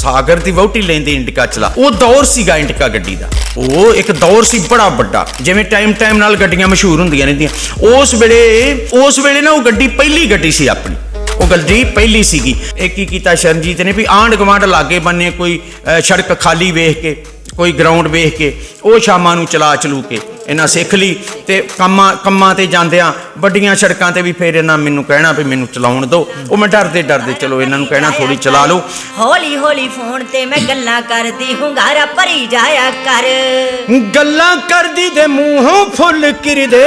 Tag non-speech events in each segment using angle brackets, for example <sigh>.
ਸਾਗਰ ਦੀ ਵਹੁਟੀ ਲੈਂਦੇ ਇੰਡਿਕਾ ਚਲਾ। ਉਹ ਦੌਰ ਸੀਗਾ ਇੰਡਿਕਾ ਗੱਡੀ ਦਾ। ਉਹ ਇੱਕ ਦੌਰ ਸੀ ਬੜਾ ਵੱਡਾ। ਜਿਵੇਂ ਟਾਈਮ ਟਾਈਮ ਨਾਲ ਗੱਡੀਆਂ ਮਸ਼ਹੂਰ ਹੁੰਦੀਆਂ ਰਹਿੰਦੀਆਂ। ਉਸ ਵੇਲੇ ਉਸ ਵੇਲੇ ਨਾ ਉਹ ਗੱਡੀ ਪਹਿਲੀ ਗੱਡੀ ਸੀ ਆਪਣੀ। ਉਹ ਗੱਡੀ ਪਹਿਲੀ ਸੀਗੀ। ਇਹ ਕੀ ਕੀਤਾ ਸ਼ਰਨਜੀਤ ਨੇ ਵੀ ਆਂਢ ਗੁਆਂਢ ਲਾਗੇ ਬੰਨੇ ਕੋਈ ਸੜਕ ਖਾਲੀ ਵੇਖ ਕੇ ਕੋਈ ਗਰਾਊਂਡ ਵੇਖ ਕੇ ਉਹ ਸ਼ਾਮਾਂ ਨੂੰ ਚਲਾ ਚਲੂ ਕੇ ਇਹਨਾਂ ਸਿੱਖ ਲਈ ਤੇ ਕੰਮਾਂ ਕੰਮਾਂ ਤੇ ਜਾਂਦਿਆਂ ਵੱਡੀਆਂ ਸੜਕਾਂ ਤੇ ਵੀ ਫੇਰ ਇਹਨਾਂ ਮੈਨੂੰ ਕਹਿਣਾ ਵੀ ਮੈਨੂੰ ਚਲਾਉਣ ਦਿਓ। ਉਹ ਮੈਂ ਡਰਦੇ ਡਰਦੇ ਚਲੋ ਇਹਨਾਂ ਨੂੰ ਕਹਿਣਾ ਥੋੜੀ ਚਲਾ ਲਓ। ਹੌਲੀ ਹੌਲੀ ਫੋਨ ਤੇ ਮੈਂ ਗੱਲਾਂ ਕਰਦੀ ਹੁੰਗਾਰਾ ਭਰੀ ਜਾਇਆ ਕਰ। ਗੱਲਾਂ ਕਰਦੀ ਦੇ ਮੂੰਹੋਂ ਫੁੱਲ ਕਿਰਦੇ।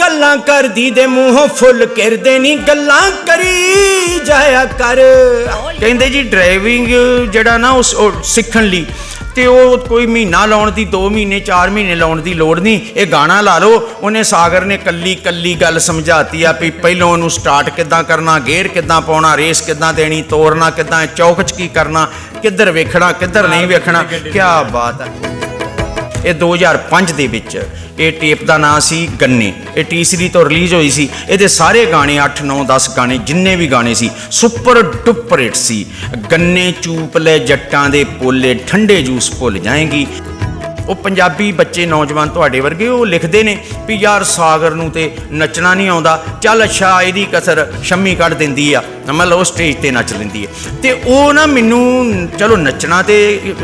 ਗੱਲਾਂ ਕਰਦੀ ਦੇ ਮੂੰਹੋਂ ਫੁੱਲ ਕਿਰਦੇ ਨਹੀਂ ਗੱਲਾਂ ਕਰੀ ਜਾਇਆ ਕਰ। ਕਹਿੰਦੇ ਜੀ ਡਰਾਈਵਿੰਗ ਜਿਹੜਾ ਨਾ ਉਸ ਉਹ ਸਿੱਖਣ ਲਈ ਤੇ ਉਹ ਕੋਈ ਮਹੀਨਾ ਲਾਉਣ ਦੀ 2 ਮਹੀਨੇ 4 ਮਹੀਨੇ ਲਾਉਣ ਦੀ ਲੋੜ ਨਹੀਂ। ਇਹ ਗਾਣਾ ਲਾ ਲਓ ਉਹਨੇ ਸਾਗਰ ਨੇ ਕੱਲੀ ਕੱਲੀ ਗੱਲ ਸਮਝਾਤੀ ਆ ਵੀ ਪਹਿਲਾਂ ਉਹਨੂੰ ਸਟਾਰਟ ਕਿੱਦਾਂ ਕਰਨਾ ਗੇਅਰ ਕਿੱਦਾਂ ਪਾਉਣਾ ਰੇਸ ਕਿੱਦਾਂ ਦੇਣੀ ਤੋਰਨਾ ਕਿੱਦਾਂ ਚੌਕ 'ਚ ਕੀ ਕਰਨਾ ਕਿੱਧਰ ਵੇਖਣਾ ਕਿੱਧਰ ਨਹੀਂ ਵੇਖਣਾ ਕੀ ਬਾਤ ਹੈ ਇਹ 2005 ਦੇ ਵਿੱਚ ਇਹ ਟੇਪ ਦਾ ਨਾਂ ਸੀ ਗੰਨੇ। ਇਹ ਟੀਸਰੀ ਤੋਂ ਰਿਲੀਜ਼ ਹੋਈ ਸੀ। ਇਹਦੇ ਸਾਰੇ ਗਾਣੇ 8 9 10 ਗਾਣੇ, ਜਿੰਨੇ ਵੀ ਗਾਣੇ ਸੀ ਸੁਪਰ ਡੁਪਰ ਹਿੱਟ ਸੀ। ਗੰਨੇ ਚੂਪ ਲੈ ਜੱਟਾਂ ਦੇ ਪੋਲੇ, ਠੰਡੇ ਜੂਸ ਭੁੱਲ ਜਾਏਗੀ। ਉਹ ਪੰਜਾਬੀ ਬੱਚੇ ਨੌਜਵਾਨ ਤੁਹਾਡੇ ਵਰਗੇ ਉਹ ਲਿਖਦੇ ਨੇ ਵੀ ਯਾਰ ਸਾਗਰ ਨੂੰ ਤੇ ਨੱਚਣਾ ਨਹੀਂ ਆਉਂਦਾ, ਚੱਲ ਅੱਛਾ, ਇਹਦੀ ਕਸਰ ਸ਼ੰਮੀ ਕੱਢ ਦਿੰਦੀ ਆ, ਮਤਲਬ ਉਹ ਸਟੇਜ ਤੇ ਨੱਚ ਲੈਂਦੀ ਹੈ। ਤੇ ਉਹ ਨਾ ਮੈਨੂੰ, ਚਲੋ ਨੱਚਣਾ ਤੇ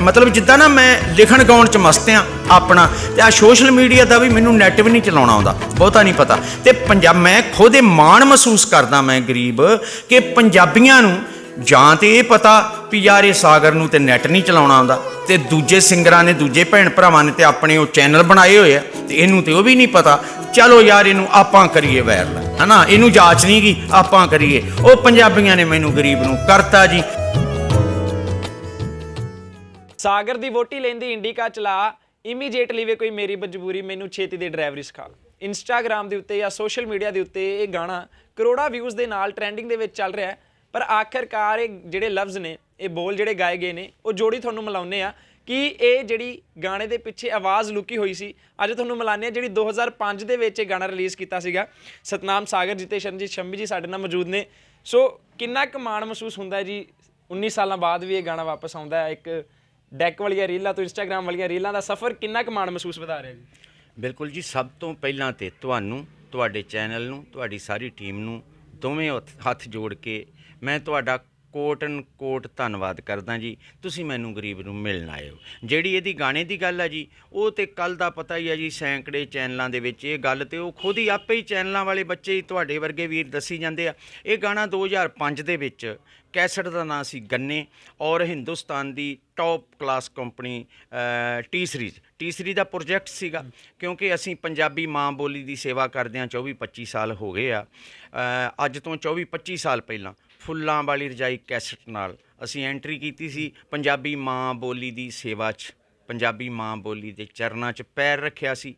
ਮਤਲਬ ਜਿੱਦਾਂ ਨਾ ਮੈਂ ਲਿਖਣ ਗਾਉਣ ਚ ਮਸਤ ਆ ਆਪਣਾ, ਤੇ ਆ ਸੋਸ਼ਲ ਮੀਡੀਆ ਦਾ ਵੀ ਮੈਨੂੰ ਨੈਟ ਵੀ ਨਹੀਂ ਚਲਾਉਣਾ ਆਉਂਦਾ, ਬਹੁਤਾ ਨਹੀਂ ਪਤਾ। ਤੇ ਪੰਜਾਬ ਮੈਂ ਖੁਦ ਇਹ ਮਾਣ ਮਹਿਸੂਸ ਕਰਦਾ ਮੈਂ ਗਰੀਬ, ਕਿ ਪੰਜਾਬੀਆਂ ਨੂੰ ਜਾਂ ਤੇ ਇਹ ਪਤਾ ਵੀ ਯਾਰ ਇਹ ਸਾਗਰ ਨੂੰ ਤੇ ਨੈਟ ਨਹੀਂ ਚਲਾਉਣਾ ਆਉਂਦਾ, ਤੇ ਦੂਜੇ ਸਿੰਗਰਾਂ ਨੇ, ਦੂਜੇ ਭੈਣ ਭਰਾਵਾਂ ਨੇ ਤੇ ਆਪਣੇ ਉਹ ਚੈਨਲ ਬਣਾਏ ਹੋਏ ਆ, ਤੇ ਇਹਨੂੰ ਤੇ ਉਹ ਵੀ ਨਹੀਂ ਪਤਾ, ਚਲੋ ਯਾਰ ਇਹਨੂੰ ਆਪਾਂ ਕਰੀਏ ਵਾਇਰਲ, ਹਨਾ? ਇਹਨੂੰ ਜਾਂਚ ਨਹੀਂ ਗੀ ਆਪਾਂ ਕਰੀਏ। ਉਹ ਪੰਜਾਬੀਆਂ ਨੇ ਮੈਨੂੰ ਗਰੀਬ ਨੂੰ ਕਰਤਾ ਜੀ। ਸਾਗਰ ਦੀ ਵੋਟੀ ਲੈਂਦੀ ਇੰਡੀਕਾ ਚਲਾ ਇਮੀਡੀਏਟਲੀ ਵੇ ਕੋਈ ਮੇਰੀ ਮਜਬੂਰੀ, ਮੈਨੂੰ ਛੇਤੀ ਦੇ ਡਰਾਈਵਰੀ ਸਿਖਾ ਇੰਸਟਾਗ੍ਰam ਦੇ ਉੱਤੇ ਜਾਂ ਸੋਸ਼ਲ ਮੀਡੀਆ ਦੇ ਉੱਤੇ ਇਹ ਗਾਣਾ ਕਰੋੜਾਂ ਵਿਊਜ਼ ਦੇ ਨਾਲ ਟ੍ਰੈਂਡਿੰਗ ਦੇ ਵਿੱਚ ਚੱਲ ਰਿਹਾ ਹੈ। ਪਰ ਆਖਰਕਾਰ ਇਹ ਜਿਹੜੇ ਲਫ਼ਜ਼ ਨੇ, ਇਹ ਬੋਲ ਜਿਹੜੇ ਗਾਏ ਗਏ ਨੇ, ਉਹ ਜੋੜੀ ਤੁਹਾਨੂੰ ਮਿਲਾਉਂਦੇ ਆ ਕਿ ਇਹ ਜਿਹੜੀ ਗਾਣੇ ਦੇ ਪਿੱਛੇ ਆਵਾਜ਼ ਲੁਕੀ ਹੋਈ ਸੀ, ਅੱਜ ਤੁਹਾਨੂੰ ਮਿਲਾਉਂਦੇ ਆ ਜਿਹੜੀ 2005 ਦੇ ਵਿੱਚ ਇਹ ਗਾਣਾ ਰਿਲੀਜ਼ ਕੀਤਾ ਸੀਗਾ। ਸਤਨਾਮ ਸਾਗਰ ਜੀ ਤੇ ਸ਼ਰਨਜੀਤ ਸ਼ੰਮੀ ਜੀ ਸਾਡੇ ਨਾਲ ਮੌਜੂਦ ਨੇ। ਸੋ ਕਿੰਨਾ ਕੁ ਮਾਣ ਮਹਿਸੂਸ ਹੁੰਦਾ ਜੀ 19 ਸਾਲਾਂ ਬਾਅਦ ਵੀ ਇਹ ਗਾਣਾ ਵਾਪਸ ਆਉਂਦਾ ਹੈ, ਇੱਕ ਡੈਕ ਵਾਲੀਆਂ ਰੀਲਾਂ ਤੋਂ ਇੰਸਟਾਗ੍ਰam ਵਾਲੀਆਂ ਰੀਲਾਂ ਦਾ ਸਫ਼ਰ ਕਿੰਨਾ ਕੁ ਮਾਣ ਮਹਿਸੂਸ ਵਧਾ ਰਿਹਾ ਜੀ? ਬਿਲਕੁਲ ਜੀ, ਸਭ ਤੋਂ ਪਹਿਲਾਂ ਤੇ ਤੁਹਾਨੂੰ, ਤੁਹਾਡੇ ਚੈਨਲ ਨੂੰ, ਤੁਹਾਡੀ ਸਾਰੀ ਟੀਮ ਨੂੰ ਦੋਵੇਂ ਹੱਥ- ਹੱਥ ਜੋੜ ਕੇ ਮੈਂ ਤੁਹਾਡਾ ਕੋਟਨ ਕੋਟ ਧੰਨਵਾਦ ਕਰਦਾ ਜੀ। ਤੁਸੀਂ ਮੈਨੂੰ ਗਰੀਬ ਨੂੰ ਮਿਲਣ ਆਏ ਹੋ। ਜਿਹੜੀ ਇਹਦੀ ਗਾਣੇ ਦੀ ਗੱਲ ਹੈ ਜੀ, ਉਹ ਤੇ ਕੱਲ ਦਾ ਪਤਾ ਹੀ ਹੈ ਜੀ, ਸੈਂਕੜੇ ਚੈਨਲਾਂ ਦੇ ਵਿੱਚ। ਇਹ ਗੱਲ ਤੇ ਉਹ ਖੁਦ ਹੀ ਆਪੇ ਹੀ ਚੈਨਲਾਂ ਵਾਲੇ ਬੱਚੇ ਹੀ ਤੁਹਾਡੇ ਵਰਗੇ ਵੀਰ ਦੱਸੀ ਜਾਂਦੇ ਆ। ਇਹ ਗਾਣਾ 2005 ਦੇ ਵਿੱਚ ਕੈਸਟ ਦਾ ਨਾਂ ਸੀ ਗੰਨੇ ਔਰ ਹਿੰਦੁਸਤਾਨ ਦੀ top class company T Series T Series ਦਾ ਪ੍ਰੋਜੈਕਟ ਸੀਗਾ, ਕਿਉਂਕਿ ਅਸੀਂ ਪੰਜਾਬੀ ਮਾਂ ਬੋਲੀ ਦੀ ਸੇਵਾ ਕਰਦਿਆਂ 24 25 ਸਾਲ ਹੋ ਗਏ ਆ। ਅੱਜ ਤੋਂ 24 25 ਸਾਲ ਪਹਿਲਾਂ ਫੁੱਲਾਂ ਵਾਲੀ ਰਜਾਈ ਕੈਸਟ ਨਾਲ ਅਸੀਂ ਐਂਟਰੀ ਕੀਤੀ ਸੀ ਪੰਜਾਬੀ ਮਾਂ ਬੋਲੀ ਦੀ ਸੇਵਾ 'ਚ, ਪੰਜਾਬੀ ਮਾਂ ਬੋਲੀ ਦੇ ਚਰਨਾਂ 'ਚ ਪੈਰ ਰੱਖਿਆ ਸੀ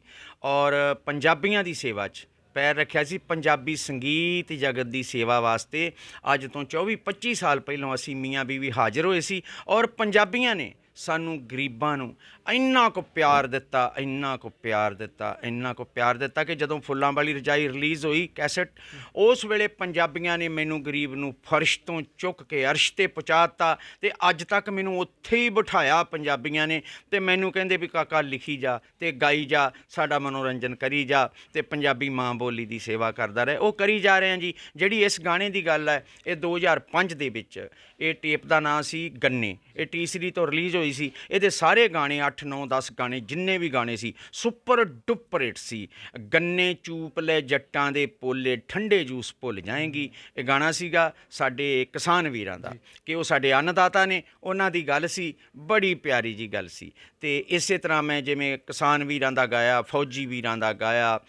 ਔਰ ਪੰਜਾਬੀਆਂ ਦੀ ਸੇਵਾ 'ਚ ਪੈਰ ਰੱਖਿਆ ਸੀ ਪੰਜਾਬੀ ਸੰਗੀਤ ਜਗਤ ਦੀ ਸੇਵਾ ਵਾਸਤੇ। ਅੱਜ ਤੋਂ 24 25 ਸਾਲ ਪਹਿਲਾਂ ਅਸੀਂ ਮੀਆਂ ਬੀਵੀ ਹਾਜ਼ਰ ਹੋਏ ਸੀ ਔਰ ਪੰਜਾਬੀਆਂ ਨੇ ਸਾਨੂੰ ਗਰੀਬਾਂ ਨੂੰ ਇੰਨਾ ਕੁ ਪਿਆਰ ਦਿੱਤਾ, ਇੰਨਾ ਕੁ ਪਿਆਰ ਦਿੱਤਾ, ਇੰਨਾ ਕੁ ਪਿਆਰ ਦਿੱਤਾ ਕਿ ਜਦੋਂ ਫੁੱਲਾਂ ਵਾਲੀ ਰਜਾਈ ਰਿਲੀਜ਼ ਹੋਈ ਕੈਸਟ, ਉਸ ਵੇਲੇ ਪੰਜਾਬੀਆਂ ਨੇ ਮੈਨੂੰ ਗਰੀਬ ਨੂੰ ਫਰਸ਼ ਤੋਂ ਚੁੱਕ ਕੇ ਅਰਸ਼ ਤੇ ਪਹੁੰਚਾਤਾ ਤੇ ਅੱਜ ਤੱਕ ਮੈਨੂੰ ਉੱਥੇ ਹੀ ਬਿਠਾਇਆ ਪੰਜਾਬੀਆਂ ਨੇ ਤੇ ਮੈਨੂੰ ਕਹਿੰਦੇ ਵੀ ਕਾਕਾ ਲਿਖੀ ਜਾ ਤੇ ਗਾਈ ਜਾ, ਸਾਡਾ ਮਨੋਰੰਜਨ ਕਰੀ ਜਾ ਤੇ ਪੰਜਾਬੀ ਮਾਂ ਬੋਲੀ ਦੀ ਸੇਵਾ ਕਰਦਾ ਰਹੇ। ਉਹ ਕਰੀ ਜਾ ਰਹੇ ਹਾਂ ਜੀ। ਜਿਹੜੀ ਇਸ ਗਾਣੇ ਦੀ ਗੱਲ ਹੈ, ਇਹ 2005 ਦੇ ਵਿੱਚ, ਇਹ ਟੇਪ ਦਾ ਨਾਂ ਸੀ ਗੰਨੇ। ਇਹ ਟੀਸਰੀ ਤੋਂ ਰਿਲੀਜ਼ ਹੋਈ ਸੀ। ਇਹਦੇ ਸਾਰੇ ਗਾਣੇ 8 9 10 ਗਾਣੇ ਜਿੰਨੇ ਵੀ ਗਾਣੇ ਸੀ ਸੁਪਰ ਡੁਪਰ ਹਿੱਟ ਸੀ। ਗੰਨੇ ਚੂਪ ਲੈ ਜੱਟਾਂ ਦੇ ਪੋਲੇ ਠੰਡੇ ਜੂਸ ਭੁੱਲ ਜਾਏਗੀ। ਇਹ ਗਾਣਾ ਸੀਗਾ ਸਾਡੇ ਕਿਸਾਨ ਵੀਰਾਂ ਦਾ ਕਿ ਉਹ ਸਾਡੇ ਅੰਨਦਾਤਾ ਨੇ। ਉਹਨਾਂ ਦੀ ਗੱਲ ਸੀ ਬੜੀ ਪਿਆਰੀ ਜੀ ਗੱਲ ਸੀ। ਤੇ ਇਸੇ ਤਰ੍ਹਾਂ ਮੈਂ ਜਿਵੇਂ ਕਿਸਾਨ ਵੀਰਾਂ ਦਾ ਗਾਇਆ ਫੌਜੀ ਵੀਰਾਂ ਦਾ ਗਾਇਆ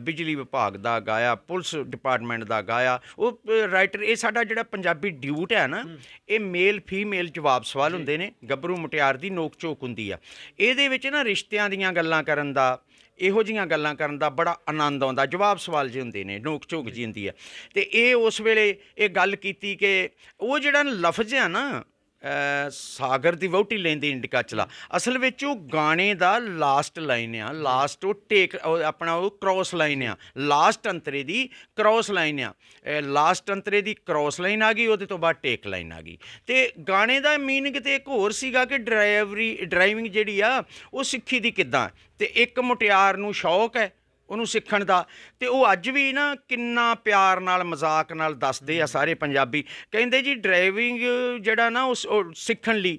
ਬਿਜਲੀ ਵਿਭਾਗ ਦਾ ਗਾਇਆ ਪੁਲਿਸ ਡਿਪਾਰਟਮੈਂਟ ਦਾ ਗਾਇਆ ਉਹ ਰਾਈਟਰ ਇਹ ਸਾਡਾ ਜਿਹੜਾ ਪੰਜਾਬੀ ਡਿਊਟ ਹੈ ਨਾ ਇਹ ਮੇਲ ਫੀਮੇਲ ਜਵਾਬ ਸਵਾਲ ਹੁੰਦੇ ਨੇ ਗੱਭਰੂ ਮੁਟਿਆਰ ਦੀ ਨੋਕ ਝੋਕ ਹੁੰਦੀ ਆ। ਇਹਦੇ ਵਿੱਚ ਨਾ ਰਿਸ਼ਤਿਆਂ ਦੀਆਂ ਗੱਲਾਂ ਕਰਨ ਦਾ, ਇਹੋ ਜੀਆਂ ਗੱਲਾਂ ਕਰਨ ਦਾ ਬੜਾ ਆਨੰਦ ਆਉਂਦਾ। ਜਵਾਬ ਸਵਾਲ ਜਿਹੇ ਹੁੰਦੇ ਨੇ, ਨੋਕ ਝੋਕ ਜੀ ਹੁੰਦੀ ਆ। ਤੇ ਇਹ ਉਸ ਵੇਲੇ ਇਹ ਗੱਲ ਕੀਤੀ ਕਿ ਉਹ ਜਿਹੜਾ ਲਫ਼ਜ਼ ਆ ਨਾ ਸਾਗਰ ਦੀ ਵਹੁਟੀ ਲੈਂਦੀ ਇੰਡਿਕਾ ਚਲਾ। ਅਸਲ ਵਿੱਚ ਉਹ ਗਾਣੇ ਦਾ ਲਾਸਟ ਲਾਈਨ ਆ। ਲਾਸਟ ਉਹ ਟੇਕ ਆਪਣਾ ਉਹ ਕ੍ਰੋਸ ਲਾਈਨ ਆ। ਲਾਸਟ ਅੰਤਰੇ ਦੀ ਕ੍ਰੋਸ ਲਾਈਨ ਆ। ਲਾਸਟ ਅੰਤਰੇ ਦੀ ਕ੍ਰੋਸ ਲਾਈਨ ਆ ਗਈ, ਉਹਦੇ ਤੋਂ ਬਾਅਦ ਟੇਕ ਲਾਈਨ ਆ ਗਈ। ਤੇ ਗਾਣੇ ਦਾ ਮੀਨਿੰਗ ਤੇ ਇੱਕ ਹੋਰ ਸੀਗਾ ਕਿ ਡਰਾਈਵਰੀ ਡਰਾਈਵਿੰਗ ਜਿਹੜੀ ਆ, ਉਹ ਸਿੱਖੀ ਦੀ ਕਿੱਦਾਂ? ਤੇ ਇੱਕ ਮੁਟਿਆਰ ਨੂੰ ਸ਼ੌਕ ਹੈ ਉਹਨੂੰ ਸਿੱਖਣ ਦਾ। ਤੇ ਉਹ ਅੱਜ ਵੀ ਨਾ ਕਿੰਨਾ ਪਿਆਰ ਨਾਲ ਮਜ਼ਾਕ ਨਾਲ ਦੱਸਦੇ ਆ ਸਾਰੇ ਪੰਜਾਬੀ। ਕਹਿੰਦੇ ਜੀ ਡਰਾਈਵਿੰਗ ਜਿਹੜਾ ਨਾ ਉਸ ਉਹ ਸਿੱਖਣ ਲਈ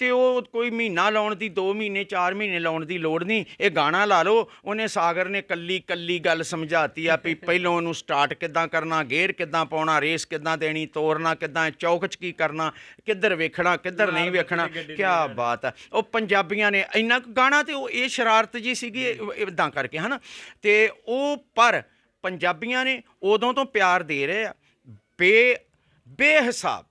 ਤੇ ਉਹ ਕੋਈ ਮਹੀਨਾ ਲਾਉਣ ਦੀ 2 ਮਹੀਨੇ 4 ਮਹੀਨੇ ਲਾਉਣ ਦੀ ਲੋੜ ਨਹੀਂ। ਇਹ ਗਾਣਾ ਲਾ ਲਓ। ਉਹਨੇ ਸਾਗਰ ਨੇ ਕੱਲੀ ਕੱਲੀ ਗੱਲ ਸਮਝਾਤੀ ਆ ਵੀ ਪਹਿਲਾਂ ਉਹਨੂੰ ਸਟਾਰਟ ਕਿੱਦਾਂ ਕਰਨਾ ਗੇਅਰ ਕਿੱਦਾਂ ਪਾਉਣਾ ਰੇਸ ਕਿੱਦਾਂ ਦੇਣੀ ਤੋਰਨਾ ਕਿੱਦਾਂ ਚੌਕ 'ਚ ਕੀ ਕਰਨਾ ਕਿੱਧਰ ਵੇਖਣਾ ਕਿੱਧਰ ਨਹੀਂ ਵੇਖਣਾ। ਕੀ ਬਾਤ ਹੈ ਉਹ ਪੰਜਾਬੀਆਂ ਨੇ ਇੰਨਾ ਗਾਣਾ ਤੇ ਉਹ ਇਹ ਸ਼ਰਾਰਤ ਜੀ ਸੀਗੀ ਇਦਾਂ ਕਰਕੇ ਹਨਾ। ਤੇ ਉਹ ਪਰ ਪੰਜਾਬੀਆਂ ਨੇ ਉਦੋਂ ਤੋਂ ਪਿਆਰ ਦੇ ਰਹੇ ਆ। ਬੇ ਬੇਹਿਸਾਬ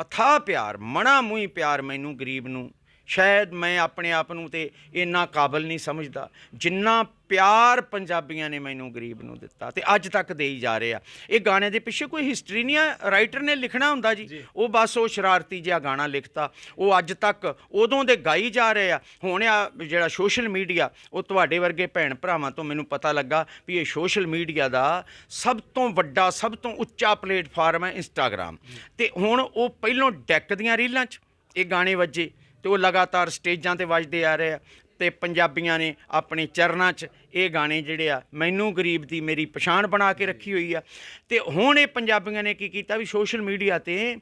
ਅਥਾ ਪਿਆਰ ਮਣਾ ਮੂੰਹ ਪਿਆਰ ਮੈਨੂੰ ਗਰੀਬ ਨੂੰ। ਸ਼ਾਇਦ ਮੈਂ ਆਪਣੇ ਆਪ ਨੂੰ ਤੇ ਇੰਨਾ ਕਾਬਲ ਨਹੀਂ ਸਮਝਦਾ ਜਿੰਨਾ ਪਿਆਰ ਪੰਜਾਬੀਆਂ ਨੇ ਮੈਨੂੰ ਗਰੀਬ ਨੂੰ ਦਿੱਤਾ ਤੇ ਅੱਜ ਤੱਕ ਦੇਈ ਜਾ ਰਹੇ ਆ। ਇਹ ਗਾਣੇ ਦੇ ਪਿੱਛੇ ਕੋਈ ਹਿਸਟਰੀ ਨਹੀਂ ਆ ਰਾਈਟਰ ਨੇ ਲਿਖਣਾ ਹੁੰਦਾ ਜੀ। ਉਹ ਬਸ ਉਹ ਸ਼ਰਾਰਤੀ ਜਿਹਾ ਗਾਣਾ ਲਿਖਤਾ ਉਹ ਅੱਜ ਤੱਕ ਉਦੋਂ ਦੇ ਗਾਈ ਜਾ ਰਹੇ ਆ। ਹੁਣ ਆ ਜਿਹੜਾ ਸੋਸ਼ਲ ਮੀਡੀਆ ਉਹ ਤੁਹਾਡੇ ਵਰਗੇ ਭੈਣ ਭਰਾਵਾਂ ਤੋਂ ਮੈਨੂੰ ਪਤਾ ਲੱਗਾ ਵੀ ਇਹ ਸੋਸ਼ਲ ਮੀਡੀਆ ਦਾ ਸਭ ਤੋਂ ਵੱਡਾ ਸਭ ਤੋਂ ਉੱਚਾ ਪਲੇਟਫਾਰਮ ਹੈ ਇੰਸਟਾਗ੍ਰam ਤੇ ਹੁਣ ਉਹ ਪਹਿਲੋਂ ਡੈਕ ਦੀਆਂ ਰੀਲਾਂ 'ਚ ਇਹ ਗਾਣੇ ਵੱਜੇ। ਤੇ ਉਹ ਲਗਾਤਾਰ ਸਟੇਜਾਂ ਤੇ ਵੱਜਦੇ ਆ ਰਹੇ ਆ ਤੇ ਪੰਜਾਬੀਆਂ ਨੇ ਆਪਣੇ ਚਰਨਾਂ 'ਚ ਇਹ ਗਾਣੇ ਜਿਹੜੇ ਆ ਮੈਨੂੰ ਗਰੀਬ ਦੀ ਮੇਰੀ ਪਛਾਣ ਬਣਾ ਕੇ ਰੱਖੀ ਹੋਈ ਆ। ਤੇ ਹੁਣ ਇਹ ਪੰਜਾਬੀਆਂ ਨੇ ਕੀ ਕੀਤਾ ਵੀ ਸੋਸ਼ਲ ਮੀਡੀਆ ਤੇ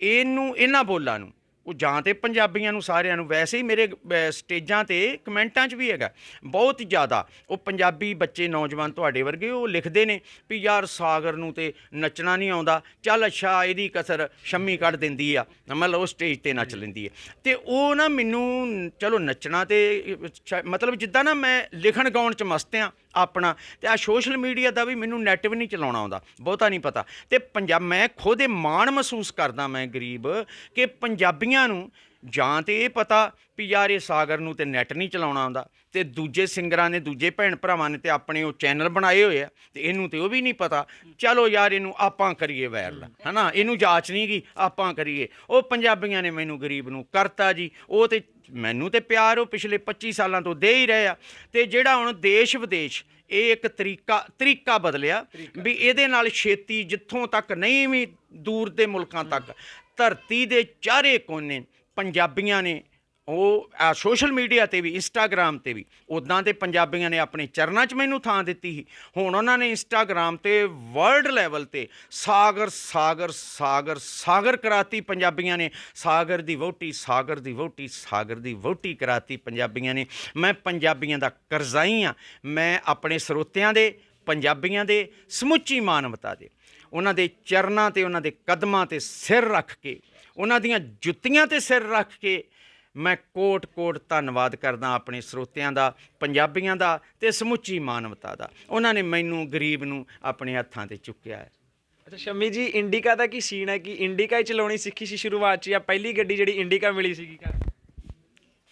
ਇਹਨੂੰ ਇਹਨਾਂ ਬੋਲਾਂ ਨੂੰ ਉਹ ਜਾਂ ਤੇ ਪੰਜਾਬੀਆਂ ਨੂੰ ਸਾਰਿਆਂ ਨੂੰ ਵੈਸੇ ਹੀ ਮੇਰੇ ਸਟੇਜਾਂ ਤੇ ਕਮੈਂਟਾਂ 'ਚ ਵੀ ਹੈਗਾ। ਬਹੁਤ ਜ਼ਿਆਦਾ। ਉਹ ਪੰਜਾਬੀ ਬੱਚੇ ਨੌਜਵਾਨ ਤੁਹਾਡੇ ਵਰਗੇ ਉਹ ਲਿਖਦੇ ਨੇ ਵੀ ਯਾਰ ਸਾਗਰ ਨੂੰ ਤੇ ਨੱਚਣਾ ਨਹੀਂ ਆਉਂਦਾ। ਚੱਲ ਅੱਛਾ ਇਹਦੀ ਕਸਰ ਸ਼ੰਮੀ ਕੱਢ ਦਿੰਦੀ ਆ। ਮਤਲਬ ਉਹ ਸਟੇਜ ਤੇ ਨੱਚ ਲੈਂਦੀ ਹੈ ਤੇ ਉਹ ਨਾ ਮੈਨੂੰ ਚਲੋ ਨੱਚਣਾ ਤੇ ਮਤਲਬ ਜਿੱਦਾਂ ਨਾ ਮੈਂ ਲਿਖਣ ਗਾਉਣ 'ਚ ਮਸਤ ਆ ਆਪਣਾ ਤੇ ਆ ਸੋਸ਼ਲ ਮੀਡੀਆ ਦਾ ਵੀ ਮੈਨੂੰ ਨੈਟ ਵੀ ਨਹੀਂ ਚਲਾਉਣਾ ਆਉਂਦਾ, ਬਹੁਤਾ ਨਹੀਂ ਪਤਾ। ਤੇ ਪੰਜਾਬ ਮੈਂ ਖੁਦ ਇਹ ਮਾਣ ਮਹਿਸੂਸ ਕਰਦਾ ਮੈਂ ਗਰੀਬ ਕਿ ਪੰਜਾਬੀਆਂ ਨੂੰ ਜਾਂ ਤੇ ਇਹ ਪਤਾ ਵੀ ਯਾਰ ਇਹ ਸਾਗਰ ਨੂੰ ਤੇ ਨੈਟ ਨਹੀਂ ਚਲਾਉਣਾ ਆਉਂਦਾ ਤੇ ਦੂਜੇ ਸਿੰਗਰਾਂ ਨੇ, ਦੂਜੇ ਭੈਣ ਭਰਾਵਾਂ ਨੇ ਤੇ ਆਪਣੇ ਉਹ ਚੈਨਲ ਬਣਾਏ ਹੋਏ ਆ ਤੇ ਇਹਨੂੰ ਤੇ ਉਹ ਵੀ ਨਹੀਂ ਪਤਾ, ਚਲੋ ਯਾਰ ਇਹਨੂੰ ਆਪਾਂ ਕਰੀਏ ਵਾਇਰਲ ਹਨਾ? ਇਹਨੂੰ ਜਾਂਚ ਨਹੀਂ ਗਈ, ਆਪਾਂ ਕਰੀਏ। ਉਹ ਪੰਜਾਬੀਆਂ ਨੇ ਮੈਨੂੰ ਗਰੀਬ ਨੂੰ ਕਰਤਾ ਜੀ, ਉਹ ਤੇ ਮੈਨੂੰ ਤੇ ਪਿਆਰ ਉਹ ਪਿਛਲੇ 25 ਸਾਲਾਂ ਤੋਂ ਦੇ ਹੀ ਰਹੇ ਆ। ਤੇ ਜਿਹੜਾ ਹੁਣ ਦੇਸ਼ ਵਿਦੇਸ਼ ਇਹ ਇੱਕ ਤਰੀਕਾ ਤਰੀਕਾ ਬਦਲਿਆ ਵੀ ਇਹਦੇ ਨਾਲ ਛੇਤੀ ਜਿੱਥੋਂ ਤੱਕ ਨਹੀਂ ਵੀ ਦੂਰ ਦੇ ਮੁਲਕਾਂ ਤੱਕ ਧਰਤੀ ਦੇ ਚਾਰੇ ਕੋਨੇ ਪੰਜਾਬੀਆਂ ਨੇ ਉਹ, ਆ ਸੋਸ਼ਲ ਮੀਡੀਆ ਤੇ ਵੀ ਇੰਸਟਾਗ੍ਰam ਤੇ ਵੀ ਉਦਾਂ ਤੇ ਪੰਜਾਬੀਆਂ ਨੇ ਆਪਣੇ ਚਰਨਾਂ 'ਚ ਮੈਨੂੰ ਥਾਂ ਦਿੱਤੀ ਸੀ। ਹੁਣ ਉਹਨਾਂ ਨੇ ਇੰਸਟਾਗ੍ਰam ਤੇ ਵਰਲਡ ਲੈਵਲ ਤੇ ਸਾਗਰ ਸਾਗਰ ਸਾਗਰ ਸਾਗਰ ਕਰਾਤੀ ਪੰਜਾਬੀਆਂ ਨੇ। ਸਾਗਰ ਦੀ ਵਹੁਟੀ, ਸਾਗਰ ਦੀ ਵਹੁਟੀ, ਸਾਗਰ ਦੀ ਵਹੁਟੀ ਕਰਾਤੀ ਪੰਜਾਬੀਆਂ ਨੇ। ਮੈਂ ਪੰਜਾਬੀਆਂ ਦਾ ਕਰਜ਼ਾਈ ਆ ਮੈਂ ਆਪਣੇ ਸਰੋਤਿਆਂ ਦੇ, ਪੰਜਾਬੀਆਂ ਦੇ ਸਮੁੱਚੀ ਮਾਨਵਤਾ ਦੇ। ਉਹਨਾਂ ਦੇ ਚਰਨਾਂ ਤੇ, ਉਹਨਾਂ ਦੇ ਕਦਮਾਂ ਤੇ ਸਿਰ ਰੱਖ ਕੇ, ਉਹਨਾਂ ਦੀਆਂ ਜੁੱਤੀਆਂ ਤੇ ਸਿਰ ਰੱਖ ਕੇ ਮੈਂ ਕੋਟ-ਕੋਟ ਧੰਨਵਾਦ ਕਰਦਾ ਆਪਣੇ ਸਰੋਤਿਆਂ ਦਾ ਪੰਜਾਬੀਆਂ ਦਾ ਤੇ ਸਮੁੱਚੀ ਮਾਨਵਤਾ ਦਾ। ਉਹਨਾਂ ਨੇ ਮੈਨੂੰ ਗਰੀਬ ਨੂੰ ਆਪਣੇ ਹੱਥਾਂ ਤੇ ਚੁੱਕਿਆ ਹੈ। ਅੱਛਾ ਸ਼ੰਮੀ ਜੀ ਇੰਡੀਕਾ ਦਾ ਕੀ ਸੀਨ ਹੈ? ਕਿ ਇੰਡੀਕਾ ਹੀ ਚਲਾਉਣੀ ਸਿੱਖੀ ਸੀ ਸ਼ੁਰੂਆਤ 'ਚ ਜਾਂ ਪਹਿਲੀ ਗੱਡੀ ਜਿਹੜੀ ਇੰਡੀਕਾ ਮਿਲੀ ਸੀਗੀ ਘਰ?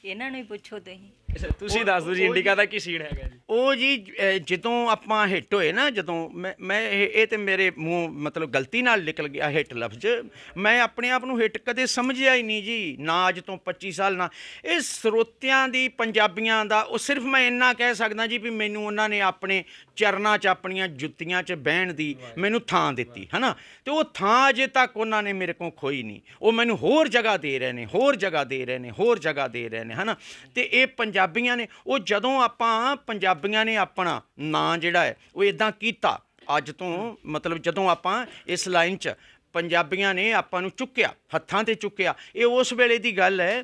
ਇਹਨਾਂ ਨੂੰ ਹੀ ਪੁੱਛੋ ਤੁਸੀਂ। ਤੁਸੀਂ ਦੱਸ ਦਿਓ ਜੀ ਇੰਡੀਕਾ ਦਾ ਕੀ ਸੀਨ ਹੈਗਾ ਜੀ? ਉਹ ਜੀ ਅਹ, ਜਦੋਂ ਆਪਾਂ ਹਿੱਟ ਹੋਏ ਨਾ ਜਦੋਂ ਮੈਂ ਮੈਂ ਇਹ ਇਹ ਤੇ ਮੇਰੇ ਮੂੰਹ ਮਤਲਬ ਗਲਤੀ ਨਾਲ ਨਿਕਲ ਗਿਆ ਹਿੱਟ ਲਫ਼ਜ਼। ਮੈਂ ਆਪਣੇ ਆਪ ਨੂੰ ਹਿੱਟ ਕਦੇ ਸਮਝਿਆ ਹੀ ਨਹੀਂ ਜੀ ਨਾ ਅੱਜ ਤੋਂ 25 ਸਾਲ ਨਾ। ਇਹ ਸਰੋਤਿਆਂ ਦੀ ਪੰਜਾਬੀਆਂ ਦਾ ਉਹ ਸਿਰਫ ਮੈਂ ਇੰਨਾ ਕਹਿ ਸਕਦਾ ਜੀ ਵੀ ਮੈਨੂੰ ਉਹਨਾਂ ਨੇ ਆਪਣੇ ਚਰਨਾਂ 'ਚ ਆਪਣੀਆਂ ਜੁੱਤੀਆਂ 'ਚ ਬਹਿਣ ਦੀ ਮੈਨੂੰ ਥਾਂ ਦਿੱਤੀ ਹਨਾ? ਤੇ ਉਹ ਥਾਂ ਅਜੇ ਤੱਕ ਉਹਨਾਂ ਨੇ ਮੇਰੇ ਕੋਲ ਖੋਈ ਨਹੀਂ। ਉਹ ਮੈਨੂੰ ਹੋਰ ਜਗ੍ਹਾ ਦੇ ਰਹੇ ਨੇ ਹੋਰ ਜਗ੍ਹਾ ਦੇ ਰਹੇ ਨੇ ਹੋਰ ਜਗ੍ਹਾ ਦੇ ਰਹੇ ਨੇ ਹਨਾ? ਤੇ ਇਹ ਪੰਜਾਬੀਆਂ ਨੇ, ਉਹ ਜਦੋਂ ਆਪਾਂ ਪੰਜਾਬੀਆਂ ਨੇ ਆਪਣਾ ਨਾਂ ਜਿਹੜਾ ਹੈ, ਉਹ ਇਦਾਂ ਕੀਤਾ, ਅੱਜ ਤੋਂ ਮਤਲਬ ਜਦੋਂ ਆਪਾਂ ਇਸ ਲਾਈਨ 'ਚ ਪੰਜਾਬੀਆਂ ਨੇ ਆਪਾਂ ਨੂੰ ਚੁੱਕਿਆ, ਹੱਥਾਂ ਤੇ ਚੁੱਕਿਆ, ਇਹ ਉਸ ਵੇਲੇ ਦੀ ਗੱਲ ਹੈ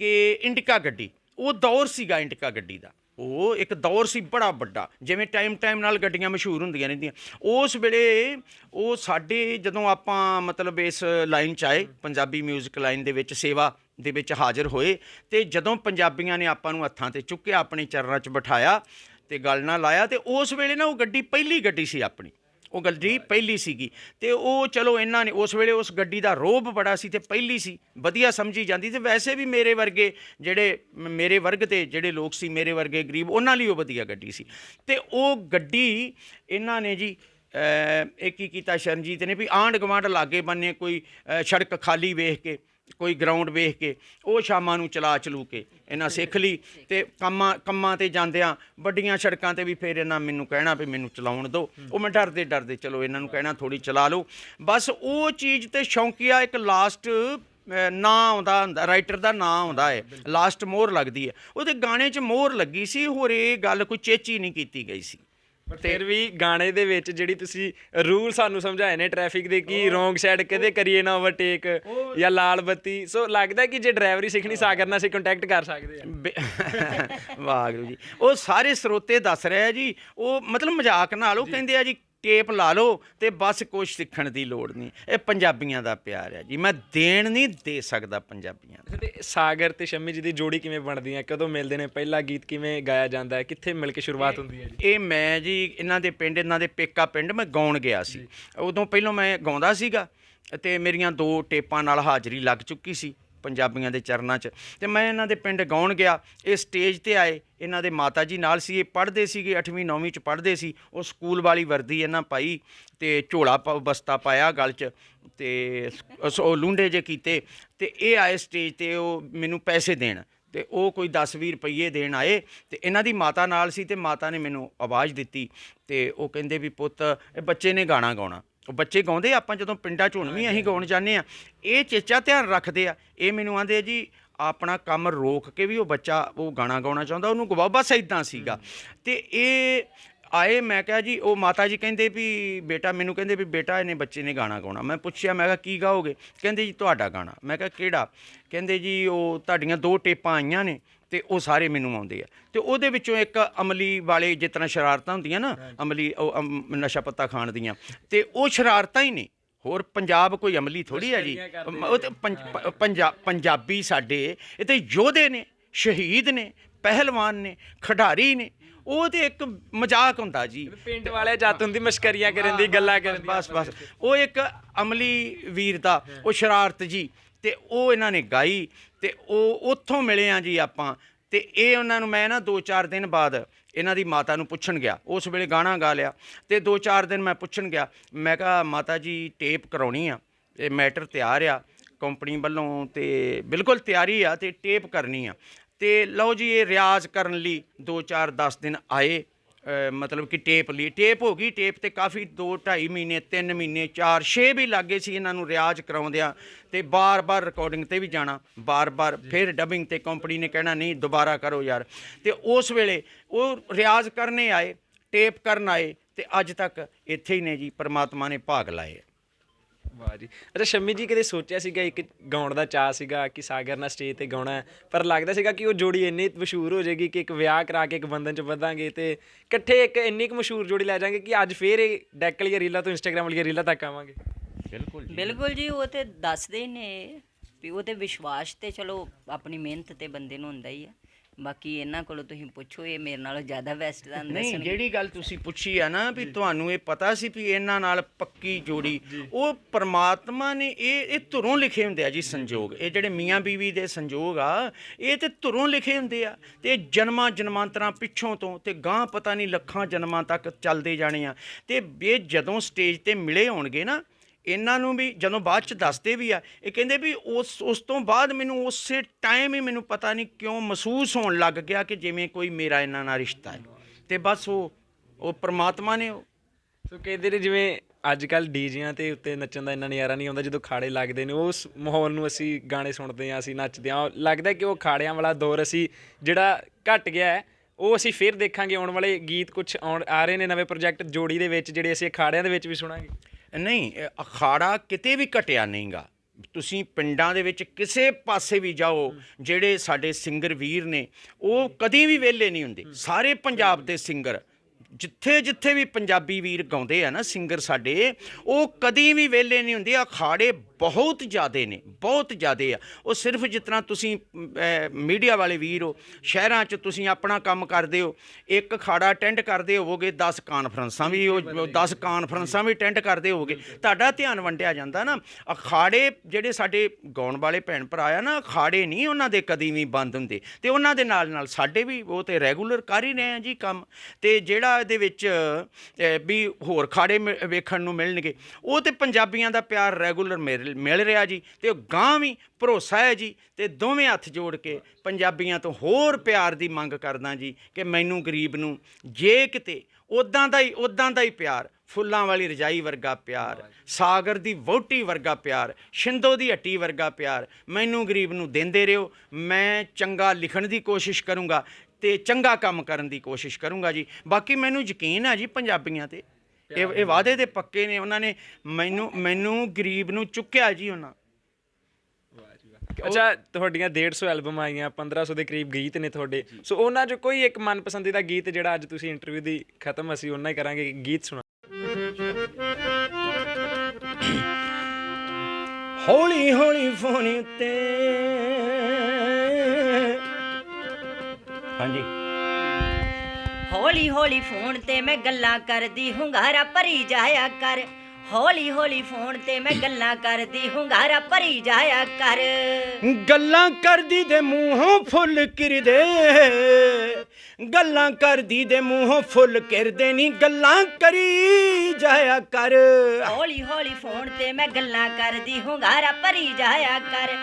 ਕਿ ਇੰਡਿਕਾ ਗੱਡੀ, ਉਹ ਦੌਰ ਸੀਗਾ ਇੰਡਿਕਾ ਗੱਡੀ ਦਾ। ਉਹ ਇੱਕ ਦੌਰ ਸੀ ਬੜਾ ਵੱਡਾ, ਜਿਵੇਂ ਟਾਈਮ ਟਾਈਮ ਨਾਲ ਗੱਡੀਆਂ ਮਸ਼ਹੂਰ ਹੁੰਦੀਆਂ ਰਹਿੰਦੀਆਂ। ਉਸ ਵੇਲੇ ਉਹ ਸਾਡੇ ਜਦੋਂ ਆਪਾਂ ਮਤਲਬ ਇਸ ਲਾਈਨ 'ਚ ਆਏ, ਪੰਜਾਬੀ 뮤직 ਲਾਈਨ ਦੇ ਵਿੱਚ ਸੇਵਾ ਦੇ ਵਿੱਚ ਹਾਜ਼ਰ ਹੋਏ ਤੇ ਜਦੋਂ ਪੰਜਾਬੀਆਂ ਨੇ ਆਪਾਂ ਨੂੰ ਹੱਥਾਂ ਤੇ ਚੁੱਕਿਆ ਆਪਣੇ ਚਰਨਾਂ 'ਚ ਬਿਠਾਇਆ ਤੇ ਗੱਲ ਨਾਲ ਲਾਇਆ ਤੇ ਉਸ ਵੇਲੇ ਨਾ ਉਹ ਗੱਡੀ ਪਹਿਲੀ ਗੱਡੀ ਸੀ ਆਪਣੀ। ਉਹ ਗੱਡੀ ਪਹਿਲੀ ਸੀਗੀ ਤੇ ਉਹ ਚਲੋ ਇਹਨਾਂ ਨੇ ਉਸ ਵੇਲੇ ਉਸ ਗੱਡੀ ਦਾ ਰੋਬ ਬੜਾ ਸੀ ਤੇ ਪਹਿਲੀ ਸੀ ਵਧੀਆ ਸਮਝੀ ਜਾਂਦੀ ਤੇ ਵੈਸੇ ਵੀ ਮੇਰੇ ਵਰਗੇ ਜਿਹੜੇ ਮੇਰੇ ਵਰਗ ਦੇ ਜਿਹੜੇ ਲੋਕ ਸੀ ਮੇਰੇ ਵਰਗੇ ਗਰੀਬ ਉਹਨਾਂ ਲਈ ਉਹ ਵਧੀਆ ਗੱਡੀ ਸੀ। ਤੇ ਉਹ ਗੱਡੀ ਇਹਨਾਂ ਨੇ ਜੀ ਇਹ ਕੀ ਕੀਤਾ ਸ਼ਰਨਜੀਤ ਨੇ ਵੀ ਆਂਢ ਗੁਆਂਢ ਲਾਗੇ ਬੰਨੇ ਕੋਈ ਸੜਕ ਖਾਲੀ ਵੇਖ ਕੇ ਕੋਈ ਗਰਾਊਂਡ ਵੇਖ ਕੇ ਉਹ ਸ਼ਾਮਾਂ ਨੂੰ ਚਲਾ ਚਲੂ ਕੇ ਇਹਨਾਂ ਸਿੱਖ ਲਈ ਤੇ ਕੰਮਾਂ ਕੰਮਾਂ ਤੇ ਜਾਂਦਿਆਂ ਵੱਡੀਆਂ ਸੜਕਾਂ ਤੇ ਵੀ ਫਿਰ ਇਹਨਾਂ ਮੈਨੂੰ ਕਹਿਣਾ ਵੀ ਮੈਨੂੰ ਚਲਾਉਣ ਦਿਓ। ਉਹ ਮੈਂ ਡਰਦੇ ਡਰਦੇ ਚਲੋ ਇਹਨਾਂ ਨੂੰ ਕਹਿਣਾ ਥੋੜੀ ਚਲਾ ਲਓ। ਬਸ ਉਹ ਚੀਜ਼ ਤੇ ਸ਼ੌਂਕੀਆ ਇੱਕ ਲਾਸਟ ਨਾਂ ਆਉਂਦਾ ਹੁੰਦਾ ਰਾਈਟਰ ਦਾ ਨਾਂ ਆਉਂਦਾ ਹੈ। ਲਾਸਟ ਮੋਹਰ ਲੱਗਦੀ ਹੈ। ਉਹਦੇ ਗਾਣੇ 'ਚ ਮੋਹਰ ਲੱਗੀ ਸੀ ਹੋਰ ਇਹ ਗੱਲ ਕੋਈ ਚੇਚੀ ਨਹੀਂ ਕੀਤੀ ਗਈ ਸੀ। ਪਰ ਫਿਰ ਵੀ ਗਾਣੇ ਦੇ ਵਿੱਚ ਜਿਹੜੀ ਤੁਸੀਂ ਰੂਲ ਸਾਨੂੰ ਸਮਝਾਏ ਨੇ ਟ੍ਰੈਫਿਕ ਦੇ ਕੀ ਰੋਂਗ ਸਾਈਡ ਕਦੇ ਕਰੀਏ ਨਾ ਓਵਰਟੇਕ ਜਾਂ ਲਾਲ ਬੱਤੀ। ਸੋ ਲੱਗਦਾ ਕਿ ਜੇ ਡਰਾਈਵਰੀ ਸਿੱਖਣੀ ਸਾਗਰ ਨਾਲ ਅਸੀਂ ਕੰਟੈਕਟ ਕਰ ਸਕਦੇ ਆ ਬੇ- <laughs> ਵਾਹਿਗੁਰੂ ਜੀ। ਉਹ ਸਾਰੇ ਸਰੋਤੇ ਦੱਸ ਰਿਹਾ ਜੀ। ਉਹ ਮਤਲਬ ਮਜ਼ਾਕ ਨਾਲ ਉਹ ਕਹਿੰਦੇ ਆ ਜੀ ਟੇਪ ਲਾ ਲਓ ਤੇ ਬਸ ਕੁਝ ਸਿੱਖਣ ਦੀ ਲੋੜ ਨਹੀਂ। ਇਹ ਪੰਜਾਬੀਆਂ ਦਾ ਪਿਆਰ ਹੈ ਜੀ। ਮੈਂ ਦੇਣ ਨਹੀਂ ਦੇ ਸਕਦਾ ਪੰਜਾਬੀਆਂ ਨੂੰ। ਤੇ ਸਾਗਰ ਤੇ ਸ਼ੰਮੀ ਜੀ ਦੀ ਜੋੜੀ ਕਿਵੇਂ ਬਣਦੀ ਹੈ? ਕਦੋਂ ਮਿਲਦੇ ਨੇ? ਪਹਿਲਾ ਗੀਤ ਕਿਵੇਂ ਗਾਇਆ ਜਾਂਦਾ ਹੈ? ਕਿੱਥੇ ਮਿਲ ਕੇ ਸ਼ੁਰੂਆਤ ਹੁੰਦੀ ਹੈ ਜੀ? ਇਹ ਮੈਂ ਜੀ ਇਹਨਾਂ ਦੇ ਪਿੰਡ ਇਹਨਾਂ ਦੇ ਪੇਕਾ ਪਿੰਡ ਮੈਂ ਗਾਉਣ ਗਿਆ ਸੀ। ਉਦੋਂ ਪਹਿਲਾਂ ਮੈਂ ਗਾਉਂਦਾ ਸੀਗਾ ਤੇ ਮੇਰੀਆਂ ਦੋ ਟੇਪਾਂ ਨਾਲ ਹਾਜ਼ਰੀ ਲੱਗ ਚੁੱਕੀ ਸੀ। ਪੰਜਾਬੀਆਂ ਦੇ ਚਰਨਾਂ 'ਚ। ਤੇ ਮੈਂ ਇਹਨਾਂ ਦੇ ਪਿੰਡ ਗਾਉਣ ਗਿਆ, ਇਹ ਸਟੇਜ ਤੇ ਆਏ, ਇਹਨਾਂ ਦੇ ਮਾਤਾ ਜੀ ਨਾਲ ਸੀ, ਇਹ ਪੜ੍ਹਦੇ ਸੀਗੇ 8ਵੀਂ 9ਵੀਂ 'ਚ ਪੜ੍ਹਦੇ ਸੀ। ਉਹ ਸਕੂਲ ਵਾਲੀ ਵਰਦੀ ਇਹਨਾਂ ਪਾਈ ਤੇ ਝੋਲਾ ਪਾ- ਬਸਤਾ ਪਾਇਆ ਗਲ 'ਚ ਤੇ ਉਹ ਲੁੰਡੇ ਜੇ ਕੀਤੇ ਤੇ ਇਹ ਆਏ ਸਟੇਜ ਤੇ, ਉਹ ਮੈਨੂੰ ਪੈਸੇ ਦੇਣ ਤੇ ਉਹ ਕੋਈ 10-20 ਰੁਪਏ ਦੇਣ ਆਏ ਤੇ ਇਹਨਾਂ ਦੀ ਮਾਤਾ ਨਾਲ ਸੀ ਤੇ ਮਾਤਾ ਨੇ ਮੈਨੂੰ ਆਵਾਜ਼ ਦਿੱਤੀ ਤੇ ਉਹ ਕਹਿੰਦੇ ਵੀ ਪੁੱਤ, ਇਹ ਬੱਚੇ ਨੇ ਗਾਣਾ ਗਾਉਣਾ। ਉਹ ਬੱਚੇ ਗਾਉਂਦੇ ਆਪਾਂ ਜਦੋਂ ਪਿੰਡਾਂ 'ਚ ਹੁਣ ਵੀ ਅਸੀਂ ਗਾਉਣ ਜਾਂਦੇ ਆ ਇਹ ਚੇਚਾ ਧਿਆਨ ਰੱਖਦੇ ਆ। ਇਹ ਮੈਨੂੰ ਆਂਦੇ ਜੀ ਆਪਣਾ ਕੰਮ ਰੋਕ ਕੇ ਵੀ ਉਹ ਬੱਚਾ ਉਹ ਗਾਣਾ ਗਾਉਣਾ ਚਾਹੁੰਦਾ ਉਹਨੂੰ ਗਵਾਓ ਬਸ ਇਦਾਂ ਸੀਗਾ। ਤੇ ਇਹ ਆਏ ਮੈਂ ਕਿਹਾ ਜੀ ਉਹ ਮਾਤਾ ਜੀ ਕਹਿੰਦੇ ਵੀ ਬੇਟਾ ਮੈਨੂੰ ਕਹਿੰਦੇ ਵੀ ਬੇਟਾ ਇਹਨੇ ਬੱਚੇ ਨੇ ਗਾਣਾ ਗਾਉਣਾ। ਮੈਂ ਪੁੱਛਿਆ ਮੈਂ ਕਿਹਾ ਕੀ ਗਾਓਗੇ? ਕਹਿੰਦੇ ਜੀ ਤੁਹਾਡਾ ਗਾਣਾ। ਮੈਂ ਕਿਹਾ ਕਿਹੜਾ? ਕਹਿੰਦੇ ਜੀ ਉਹ ਤੁਹਾਡੀਆਂ ਦੋ ਟੇਪਾਂ ਆਈਆਂ ਨੇ ਤੇ ਉਹ ਸਾਰੇ ਮੈਨੂੰ ਆਉਂਦੇ ਆ। ਤੇ ਉਹਦੇ ਵਿੱਚੋਂ ਇੱਕ ਅਮਲੀ ਵਾਲੇ ਜਿਸ ਤਰ੍ਹਾਂ ਸ਼ਰਾਰਤਾਂ ਹੁੰਦੀਆਂ ਨਾ ਅਮਲੀ ਉਹ ਨਸ਼ਾ ਪੱਤਾ ਖਾਣ ਦੀਆਂ। ਤੇ ਉਹ ਸ਼ਰਾਰਤਾਂ ਹੀ ਨੇ। ਹੋਰ ਪੰਜਾਬ ਕੋਈ ਅਮਲੀ ਥੋੜੀ ਆ ਜੀ। ਉਹ ਤੇ ਪੰਜਾਬੀ ਸਾਡੇ ਇਹ ਤੇ ਯੋਧੇ ਨੇ ਸ਼ਹੀਦ ਨੇ ਪਹਿਲਵਾਨ ਨੇ ਖਿਡਾਰੀ ਨੇ। ਉਹ ਤੇ ਇੱਕ ਮਜ਼ਾਕ ਹੁੰਦਾ ਜੀ। ਪਿੰਡ ਵਾਲੇ ਜੱਤ ਹੁੰਦੀ ਮਸ਼ਕਰੀਆਂ ਕਰਨ ਦੀ ਗੱਲਾਂ ਕਰਨ ਬਸ ਬਸ। ਉਹ ਇੱਕ ਅਮਲੀ ਵੀਰ ਦਾ ਉਹ ਸ਼ਰਾਰਤ ਜੀ। ਤੇ ਉਹ ਇਹਨਾਂ ਨੇ ਗਾਈ ਤੇ ਉਹ ਉੱਥੋਂ ਮਿਲੇ ਆ ਜੀ ਆਪਾਂ। ਤੇ ਇਹ ਉਹਨਾਂ ਨੂੰ ਮੈਂ ਨਾ 2-4 ਦਿਨ ਬਾਅਦ ਇਹਨਾਂ ਦੀ ਮਾਤਾ ਨੂੰ ਪੁੱਛਣ ਗਿਆ। ਉਸ ਵੇਲੇ ਗਾਣਾ ਗਾ ਲਿਆ ਤੇ 2-4 ਦਿਨ ਮੈਂ ਪੁੱਛਣ ਗਿਆ। ਮੈਂ ਕਿਹਾ, ਮਾਤਾ ਜੀ, ਟੇਪ ਕਰਾਉਣੀ ਆ। ਇਹ ਮੈਟਰ ਤਿਆਰ ਆ ਕੰਪਨੀ ਵੱਲੋਂ ਤੇ ਬਿਲਕੁਲ ਤਿਆਰੀ ਆ ਤੇ ਟੇਪ ਕਰਨੀ ਆ। ਤੇ ਲਓ ਜੀ, ਇਹ ਰਿਆਜ਼ ਕਰਨ ਲਈ 2-4 10 ਦਿਨ ਆਏ। ਅ, ਮਤਲਬ ਕਿ ਟੇਪ ਲਈ। ਟੇਪ ਹੋ ਗਈ ਟੇਪ ਤੇ ਕਾਫੀ 2 2.5 ਮਹੀਨੇ 3 ਮਹੀਨੇ 4 6 ਵੀ ਲੱਗੇ ਸੀ ਇਹਨਾਂ ਨੂੰ ਰਿਆਜ਼ ਕਰਾਉਂਦਿਆਂ ਤੇ ਬਾਰ-ਬਾਰ ਰਿਕਾਰਡਿੰਗ ਤੇ ਵੀ ਜਾਣਾ ਬਾਰ-ਬਾਰ ਫਿਰ ਡਬਿੰਗ ਤੇ ਕੰਪਨੀ ਨੇ ਕਹਿਣਾ ਨਹੀਂ ਦੁਬਾਰਾ ਕਰੋ ਯਾਰ। ਤੇ ਉਸ ਵੇਲੇ ਉਹ ਰਿਆਜ਼ ਕਰਨੇ ਆਏ ਟੇਪ ਕਰਨ ਆਏ ਤੇ ਅੱਜ ਤੱਕ ਇੱਥੇ ਹੀ ਨੇ ਜੀ ਪ੍ਰਮਾਤਮਾ ਨੇ ਭਾਗ ਲਾਏ। ਵਾਹ ਜੀ। ਅੱਛਾ ਸ਼ੰਮੀ ਜੀ ਕਦੇ ਸੋਚਿਆ ਸੀਗਾ ਇੱਕ ਗਾਉਣ ਦਾ ਚਾਹ ਸੀਗਾ ਕਿ ਸਾਗਰ ਨਾਲ ਸਟੇਜ ਤੇ ਗਾਉਣਾ ਹੈ, ਪਰ ਲੱਗਦਾ ਸੀਗਾ ਕਿ ਉਹ ਜੋੜੀ ਇੰਨੀ ਮਸ਼ਹੂਰ ਹੋ ਜਾਏਗੀ ਕਿ ਇੱਕ ਵਿਆਹ ਕਰਾ ਕੇ ਇੱਕ ਬੰਧਨ ਚ ਵਧਾਂਗੇ ਤੇ ਇਕੱਠੇ ਇੱਕ ਇੰਨੀ ਕੁ ਮਸ਼ਹੂਰ ਜੋੜੀ ਲੈ ਜਾਾਂਗੇ ਕਿ ਅੱਜ ਫੇਰ ਇਹ ਡੈਕ ਵਾਲੀਆਂ ਰੀਲਾਂ ਤੋਂ ਇੰਸਟਾਗ੍ਰam ਵਾਲੀਆਂ ਰੀਲਾਂ ਤੱਕ ਆਵਾਂਗੇ। ਬਿਲਕੁਲ ਬਿਲਕੁਲ ਜੀ ਉਹ ਤੇ ਦੱਸਦੇ ਹੀ ਨੇ ਵੀ ਉਹ ਤੇ ਵਿਸ਼ਵਾਸ ਤੇ ਚਲੋ ਆਪਣੀ ਮਿਹਨਤ ਤੇ ਬੰਦੇ ਨੂੰ ਹੁੰਦਾ ਹੀ ਆ ਬਾਕੀ ਇਹਨਾਂ ਕੋਲੋਂ ਤੁਸੀਂ ਪੁੱਛੋ ਇਹ ਮੇਰੇ ਨਾਲੋਂ ਜ਼ਿਆਦਾ ਬੈਸਟ ਦਾ ਨਹੀਂ ਜਿਹੜੀ ਗੱਲ ਤੁਸੀਂ ਪੁੱਛੀ ਆ ਨਾ ਵੀ ਤੁਹਾਨੂੰ ਇਹ ਪਤਾ ਸੀ ਵੀ ਇਹਨਾਂ ਨਾਲ ਪੱਕੀ ਜੋੜੀ ਉਹ ਪ੍ਰਮਾਤਮਾ ਨੇ ਇਹ ਇਹ ਧੁਰੋਂ ਲਿਖੇ ਹੁੰਦੇ ਆ ਜੀ ਸੰਜੋਗ। ਇਹ ਜਿਹੜੇ ਮੀਆਂ ਬੀਵੀ ਦੇ ਸੰਜੋਗ ਆ ਇਹ ਤੇ ਧੁਰੋਂ ਲਿਖੇ ਹੁੰਦੇ ਆ। ਤੇ ਜਨਮਾਂ ਜਨਮਾਂਤਰਾਂ ਪਿੱਛੋਂ ਤੋਂ ਤੇ ਗਾਂ ਪਤਾ ਨਹੀਂ ਲੱਖਾਂ ਜਨਮਾਂ ਤੱਕ ਚੱਲਦੇ ਜਾਣੇ ਆ। ਤੇ ਇਹ ਜਦੋਂ ਸਟੇਜ ਤੇ ਮਿਲੇ ਹੋਣਗੇ ਨਾ ਇਹਨਾਂ ਨੂੰ ਵੀ ਜਦੋਂ ਬਾਅਦ ਚ ਦੱਸਦੇ ਵੀ ਆ, ਇਹ ਕਹਿੰਦੇ ਵੀ ਉਸ ਉਸ ਤੋਂ ਬਾਅਦ ਮੈਨੂੰ ਉਸੇ ਟਾਈਮ ਹੀ ਮੈਨੂੰ ਪਤਾ ਨਹੀਂ ਕਿਉਂ ਮਹਿਸੂਸ ਹੋਣ ਲੱਗ ਗਿਆ ਕਿ ਜਿਵੇਂ ਕੋਈ ਮੇਰਾ ਇਹਨਾਂ ਨਾਲ ਰਿਸ਼ਤਾ ਹੈ। ਤੇ ਬਸ ਉਹ ਉਹ ਪ੍ਰਮਾਤਮਾ ਨੇ ਉਹ। ਸੋ ਕਹਿੰਦੇ ਨੇ ਜਿਵੇਂ ਅੱਜ ਕੱਲ ਡੀਜਿਆਂ ਤੇ ਉੱਤੇ ਨੱਚਣ ਦਾ ਇੰਨਾ ਨਜ਼ਾਰਾ ਨਹੀਂ ਆਉਂਦਾ, ਜਦੋਂ ਖਾੜੇ ਲੱਗਦੇ ਨੇ, ਉਸ ਮਾਹੌਲ ਨੂੰ ਅਸੀਂ ਗਾਣੇ ਸੁਣਦੇ ਹਾਂ, ਅਸੀਂ ਨੱਚਦੇ ਹਾਂ ਲੱਗਦਾ ਕਿ ਉਹ ਖਾੜਿਆਂ ਵਾਲਾ ਦੌਰ ਅਸੀਂ ਜਿਹੜਾ ਘਟ ਗਿਆ ਹੈ, ਉਹ ਅਸੀਂ ਫਿਰ ਦੇਖਾਂਗੇ, ਆਉਣ ਵਾਲੇ ਗੀਤ ਕੁਝ ਆਉਣ, ਆ ਰਹੇ ਨੇ ਨਵੇਂ ਪ੍ਰੋਜੈਕਟ ਜੋੜੀ ਦੇ ਵਿੱਚ, ਜਿਹੜੇ ਅਸੀਂ ਅਖਾੜਿਆਂ ਦੇ ਵਿੱਚ ਵੀ ਸੁਣਾਂਗੇ। ਨਹੀਂ ਅਖਾੜਾ ਕਿਤੇ ਵੀ ਘਟਿਆ ਨਹੀਂਗਾ। ਤੁਸੀਂ ਪਿੰਡਾਂ ਦੇ ਵਿੱਚ ਕਿਸੇ ਪਾਸੇ ਵੀ ਜਾਓ, ਜਿਹੜੇ ਸਾਡੇ ਸਿੰਗਰ ਵੀਰ ਨੇ, ਉਹ ਕਦੀ ਵੀ ਵਿਹਲੇ ਨਹੀਂ ਹੁੰਦੇ। ਸਾਰੇ ਪੰਜਾਬ ਦੇ ਸਿੰਗਰ, ਜਿੱਥੇ ਜਿੱਥੇ ਵੀ ਪੰਜਾਬੀ ਵੀਰ ਗਾਉਂਦੇ ਆ ਨਾ ਸਿੰਗਰ ਸਾਡੇ, ਉਹ ਕਦੀ ਵੀ ਵਿਹਲੇ ਨਹੀਂ ਹੁੰਦੇ। ਅਖਾੜੇ ਬਹੁਤ ਜ਼ਿਆਦੇ ਨੇ, ਬਹੁਤ ਜ਼ਿਆਦੇ ਆ। ਉਹ ਸਿਰਫ ਜਿਤਨਾ ਤੁਸੀਂ ਮੀਡੀਆ ਵਾਲੇ ਵੀਰ ਹੋ, ਸ਼ਹਿਰਾਂ 'ਚ ਤੁਸੀਂ ਆਪਣਾ ਕੰਮ ਕਰਦੇ ਹੋ, ਇੱਕ ਅਖਾੜਾ ਅਟੈਂਡ ਕਰਦੇ ਹੋਵੋਗੇ 10 ਕਾਨਫਰੰਸਾਂ ਵੀ ਉਹ 10 ਕਾਨਫਰੰਸਾਂ ਵੀ ਅਟੈਂਡ ਕਰਦੇ ਹੋਵੋਗੇ। ਤੁਹਾਡਾ ਧਿਆਨ ਵੰਡਿਆ ਜਾਂਦਾ ਨਾ, ਅਖਾੜੇ ਜਿਹੜੇ ਸਾਡੇ ਗਾਉਣ ਵਾਲੇ ਭੈਣ ਭਰਾ ਆ ਨਾ, ਅਖਾੜੇ ਨਹੀਂ ਉਹਨਾਂ ਦੇ ਕਦੀ ਵੀ ਬੰਦ ਹੁੰਦੇ। ਤੇ ਉਹਨਾਂ ਦੇ ਨਾਲ ਨਾਲ ਸਾਡੇ ਵੀ ਉਹ ਤੇ ਰੈਗੂਲਰ ਕਰ ਹੀ ਰਹੇ ਆ ਜੀ ਕੰਮ। ਤੇ ਜਿਹੜਾ ਇਹਦੇ ਵਿੱਚ ਵੀ ਹੋਰ ਖਾੜੇ ਮਿ- ਵੇਖਣ ਨੂੰ ਮਿਲਣਗੇ, ਉਹ ਤੇ ਪੰਜਾਬੀਆਂ ਦਾ ਪਿਆਰ ਰੈਗੂਲਰ ਮੇਰੇ ਮਿਲ ਰਿਹਾ ਜੀ ਤੇ ਉਹ ਗਾਂ ਵੀ ਭਰੋਸਾ ਹੈ ਜੀ ਤੇ ਦੋਵੇਂ ਹੱਥ ਜੋੜ ਕੇ ਪੰਜਾਬੀਆਂ ਤੋਂ ਹੋਰ ਪਿਆਰ ਦੀ ਮੰਗ ਕਰਦਾ ਜੀ ਕਿ ਮੈਨੂੰ ਗਰੀਬ ਨੂੰ ਜੇ ਕਿਤੇ ਉਦਾਂ ਦਾ ਹੀ ਉਦਾਂ ਦਾ ਹੀ ਪਿਆਰ, ਫੁੱਲਾਂ ਵਾਲੀ ਰਜਾਈ ਵਰਗਾ ਪਿਆਰ, ਸਾਗਰ ਦੀ ਵਹੁਟੀ ਵਰਗਾ ਪਿਆਰ ਸ਼ਿੰਦੋ ਦੀ ਹੱਟੀ ਵਰਗਾ ਪਿਆਰ, ਮੈਨੂੰ ਗਰੀਬ ਨੂੰ ਦਿੰਦੇ ਰਹੋ, ਮੈਂ ਚੰਗਾ ਲਿਖਣ ਦੀ ਕੋਸ਼ਿਸ਼ ਕਰੂੰਗਾ ਤੇ ਚੰਗਾ ਕੰਮ ਕਰਨ ਦੀ ਕੋਸ਼ਿਸ਼ ਕਰੂੰਗਾ ਜੀ। ਬਾਕੀ ਮੈਨੂੰ ਯਕੀਨ ਆ ਜੀ ਪੰਜਾਬੀਆਂ ਤੇ ਇਹ ਇਹ ਵਾਅਦੇ ਦੇ ਪੱਕੇ ਨੇ ਉਹਨਾਂ ਨੇ ਮੈਨੂੰ ਮੈਨੂੰ ਗਰੀਬ ਨੂੰ ਚੁੱਕਿਆ ਜੀ ਉਹਨਾਂ। ਅੱਛਾ ਤੁਹਾਡੀਆਂ 150 ਐਲਬਮ ਆਈਆਂ 1500 ਦੇ ਕਰੀਬ ਗੀਤ ਨੇ ਤੁਹਾਡੇ। ਸੋ ਉਹਨਾਂ 'ਚ ਕੋਈ ਇੱਕ ਮਨਪਸੰਦੀਦਾ ਗੀਤ ਜਿਹੜਾ ਅੱਜ ਤੁਸੀਂ ਇੰਟਰਵਿਊ ਦੀ ਖਤਮ ਅਸੀਂ ਉਹਨਾਂ ਹੀ ਕਰਾਂਗੇ ਗੀਤ ਸੁਣਾ। ਹੌਲੀ ਹੌਲੀ ਫੋਨ ਉੱਤੇ ਹਾਂਜੀ। ਹੌਲੀ ਹੌਲੀ ਫੋਨ ਤੇ ਮੈਂ ਗੱਲਾਂ ਕਰਦੀ ਹੁੰਗਾਰਾ ਭਰੀ ਜਾਇਆ ਕਰ। ਹੌਲੀ ਹੌਲੀ ਫੋਨ ਤੇ ਮੈਂ ਗੱਲਾਂ ਕਰਦੀ ਹੁੰਗਾਰਾ ਭਰੀ ਜਾਇਆ ਕਰ। ਗੱਲਾਂ ਕਰਦੀ ਦੇ ਮੂੰਹੋਂ ਫੁੱਲ ਕਿਰਦੇ। ਗੱਲਾਂ ਕਰਦੀ ਦੇ ਮੂੰਹੋਂ ਫੁੱਲ ਕਿਰਦੇ ਨਹੀਂ ਗੱਲਾਂ ਕਰੀ ਜਾਇਆ ਕਰ। ਹੌਲੀ ਹੌਲੀ ਫੋਨ ਤੇ ਮੈਂ ਗੱਲਾਂ ਕਰਦੀ ਹੁੰਗਾਰਾ ਭਰੀ ਜਾਇਆ ਕਰ।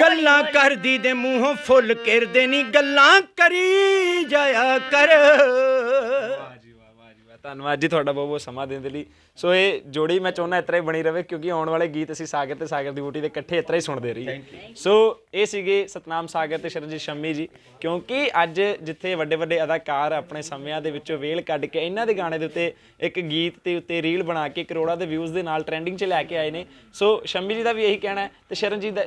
ਗੱਲਾਂ ਕਰਦੀ ਦੇ ਮੂੰਹੋਂ ਫੁੱਲ ਕਿਰਦੇ ਨਹੀਂ ਗੱਲਾਂ ਕਰੀ ਜਾਇਆ ਕਰ ਵਾਹ ਜੀ ਵਾਹ ਵਾਹ ਜੀ ਵਾਹ ਧੰਨਵਾਦ ਜੀ ਤੁਹਾਡਾ ਬਹੁਤ ਬਹੁਤ ਸਮਾਂ ਦੇਣ ਦੇ ਲਈ। ਸੋ ਇਹ ਜੋੜੀ ਮੈਂ ਚਾਹੁੰਦਾ ਇਸ ਤਰ੍ਹਾਂ ਹੀ ਬਣੀ ਰਵੇ ਕਿਉਂਕਿ ਆਉਣ ਵਾਲੇ ਗੀਤ ਅਸੀਂ ਸਾਗਰ ਤੇ ਸਾਗਰ ਦੀ ਬੂਟੀ ਦੇ ਇਕੱਠੇ ਇਸ ਤਰ੍ਹਾਂ ਹੀ ਸੁਣਦੇ ਰਹੀਏ। ਸੋ ਇਹ ਸੀਗੇ ਸਤਨਾਮ ਸਾਗਰ ਤੇ ਸ਼ਰਨਜੀਤ ਸ਼ੰਮੀ ਜੀ ਕਿਉਂਕਿ ਅੱਜ ਜਿੱਥੇ ਵੱਡੇ ਵੱਡੇ ਅਦਾਕਾਰ ਆਪਣੇ ਸਮਿਆਂ ਦੇ ਵਿੱਚੋਂ ਵੇਲ ਕੱਢ ਕੇ ਇਹਨਾਂ ਦੇ ਗਾਣੇ ਦੇ ਉੱਤੇ ਇੱਕ ਗੀਤ ਦੇ ਉੱਤੇ ਰੀਲ ਬਣਾ ਕੇ ਕਰੋੜਾਂ ਦੇ ਵਿਊਜ਼ ਦੇ ਨਾਲ ਟ੍ਰੈਂਡਿੰਗ 'ਚ ਲੈ ਕੇ ਆਏ ਨੇ। ਸੋ ਸ਼ੰਮੀ ਜੀ ਦਾ ਵੀ ਇਹੀ ਕਹਿਣਾ ਹੈ ਤੇ ਸ਼ਰਨਜੀਤ ਦਾ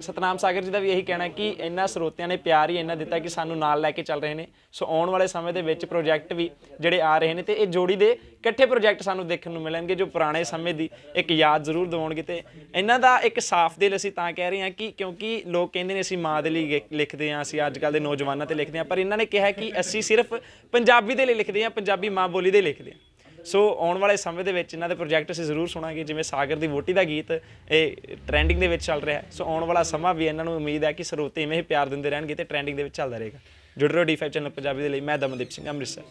ਸਤਨਾਮ ਸਾਗਰ ਜੀ ਦਾ ਵੀ ਇਹੀ ਕਹਿਣਾ ਹੈ ਕਿ ਇਹਨਾਂ ਸਰੋਤਿਆਂ ਨੇ ਪਿਆਰ ਹੀ ਇੰਨਾ ਦਿੱਤਾ ਕਿ ਸਾਨੂੰ ਨਾਲ ਲੈ ਕੇ ਚੱਲ ਰਹੇ ਨੇ। ਸੋ ਆਉਣ ਵਾਲੇ ਸਮੇਂ ਦੇ ਵਿੱਚ ਪ੍ਰੋਜੈਕਟ ਵੀ ਜਿਹੜੇ ਆ ਰਹੇ ਨੇ ਤੇ ਇਹ ਜੋੜੀ ਦੇ ਇਕੱਠੇ ਪ੍ਰੋਜੈਕਟ ਸਾਨੂੰ ਦੇਖਣ ਨੂੰ ਮਿਲਣਗੇ ਜੋ ਪੁਰਾਣੇ ਸਮੇਂ ਦੀ ਇੱਕ ਯਾਦ ਜ਼ਰੂਰ ਦਿਵਾਉਣਗੇ ਤੇ ਇਹਨਾਂ ਦਾ ਇੱਕ ਸਾਫ਼ ਦਿਲ ਅਸੀਂ ਤਾਂ ਕਹਿ ਰਹੇ ਹਾਂ ਕਿ ਕਿਉਂਕਿ ਲੋਕ ਕਹਿੰਦੇ ਨੇ ਅਸੀਂ ਮਾਂ ਦੇ ਲਈ ਗੇ- ਲਿਖਦੇ ਹਾਂ, ਅਸੀਂ ਅੱਜ ਕੱਲ ਦੇ ਨੌਜਵਾਨਾਂ ਤੇ ਲਿਖਦੇ ਹਾਂ, ਪਰ ਇਹਨਾਂ ਨੇ ਕਿਹਾ ਕਿ ਅਸੀਂ ਸਿਰਫ ਪੰਜਾਬੀ ਦੇ ਲਈ ਲਿਖਦੇ ਹਾਂ, ਪੰਜਾਬੀ ਮਾਂ ਬੋਲੀ ਦੇ ਲਿਖਦੇ ਹਾਂ। ਸੋ ਆਉਣ ਵਾਲੇ ਸਮੇਂ ਦੇ ਵਿੱਚ ਇਹਨਾਂ ਦੇ ਪ੍ਰੋਜੈਕਟ ਅਸੀਂ ਜ਼ਰੂਰ ਸੁਣਾਂਗੇ, ਜਿਵੇਂ ਸਾਗਰ ਦੀ ਵੋਟੀ ਦਾ ਗੀਤ, ਇਹ ਟ੍ਰੈਂਡਿੰਗ ਦੇ ਵਿੱਚ ਚੱਲ ਰਿਹਾ ਹੈ। ਸੋ ਆਉਣ ਵਾਲਾ ਸਮਾਂ ਵੀ ਇਹਨਾਂ ਨੂੰ ਉਮੀਦ ਹੈ ਕਿ ਸਰੋਤੇ ਇਵੇਂ ਹੀ ਪਿਆਰ ਦਿੰਦੇ ਰਹਿਣਗੇ ਤੇ ਟ੍ਰੈਂਡਿੰਗ ਦੇ ਵਿੱਚ ਚੱਲਦਾ ਰਹੇਗਾ। ਜੁੜ ਰਹੋ D5 ਚੈਨਲ ਪੰਜਾਬੀ ਦੇ ਲਈ, ਮੈਂ ਦਮਨਦੀਪ ਸਿੰਘ, ਅੰਮ੍ਰਿਤਸਰ।